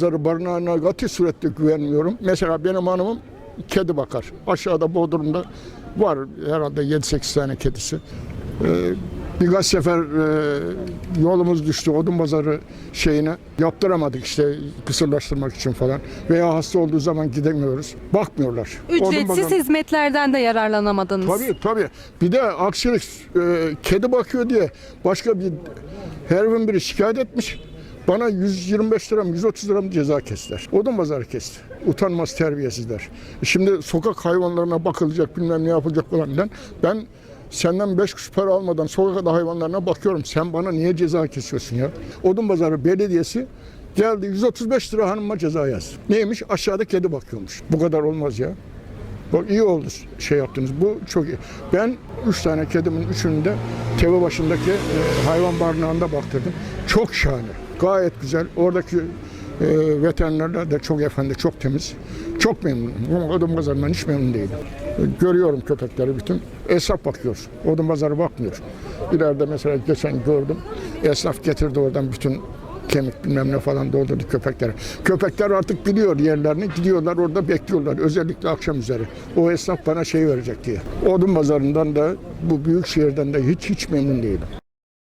pazarı barınağına katı surette güvenmiyorum. Mesela benim hanımım kedi bakar. Aşağıda Bodrum'da var herhalde 7-8 tane kedisi. Ee, birkaç sefer e, yolumuz düştü odun pazarı şeyine. Yaptıramadık işte kısırlaştırmak için falan. Veya hasta olduğu zaman gidemiyoruz. Bakmıyorlar. Ücretsiz pazarı- hizmetlerden de yararlanamadınız. Tabii tabii. Bir de aksilik e, kedi bakıyor diye başka bir her gün biri şikayet etmiş. Bana 125 lira mı 130 lira ceza kestiler. Odun pazarı kesti. Utanmaz terbiyesizler. Şimdi sokak hayvanlarına bakılacak bilmem ne yapılacak falan filan. Ben senden 5 kuruş para almadan sokakta hayvanlarına bakıyorum. Sen bana niye ceza kesiyorsun ya? Odun pazarı belediyesi geldi 135 lira hanıma ceza yaz. Neymiş? Aşağıda kedi bakıyormuş. Bu kadar olmaz ya. Bak iyi oldu şey yaptınız. Bu çok iyi. Ben üç tane kedimin üçünü de teve başındaki e, hayvan barınağında baktırdım. Çok şahane. Gayet güzel. Oradaki e, veterinerler de çok efendi, çok temiz. Çok memnunum. Odun pazarından hiç memnun değilim. E, Görüyorum köpekleri bütün. Esnaf bakıyor. Odun pazarı bakmıyor. İleride mesela geçen gördüm. Esnaf getirdi oradan bütün kemik bilmem ne falan doldurdu köpeklere. Köpekler artık biliyor yerlerini. Gidiyorlar orada bekliyorlar. Özellikle akşam üzeri. O esnaf bana şey verecek diye. Odun pazarından da bu büyük şehirden de hiç hiç memnun değilim.